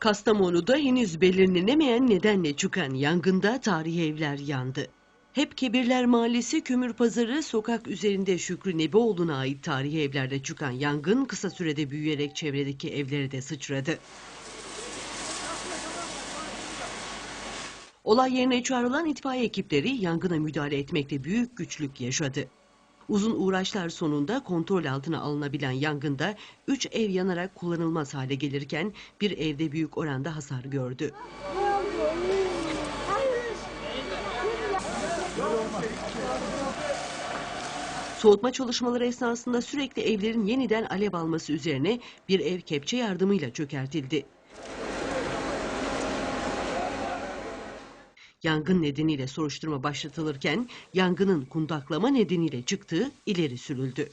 Kastamonu'da henüz belirlenemeyen nedenle çıkan yangında tarihi evler yandı. Hep Kebirler Mahallesi Kömür Pazarı sokak üzerinde Şükrü Nebioğlu'na ait tarihi evlerde çıkan yangın kısa sürede büyüyerek çevredeki evlere de sıçradı. Olay yerine çağrılan itfaiye ekipleri yangına müdahale etmekte büyük güçlük yaşadı. Uzun uğraşlar sonunda kontrol altına alınabilen yangında 3 ev yanarak kullanılmaz hale gelirken bir evde büyük oranda hasar gördü. Soğutma çalışmaları esnasında sürekli evlerin yeniden alev alması üzerine bir ev kepçe yardımıyla çökertildi. Yangın nedeniyle soruşturma başlatılırken yangının kundaklama nedeniyle çıktığı ileri sürüldü.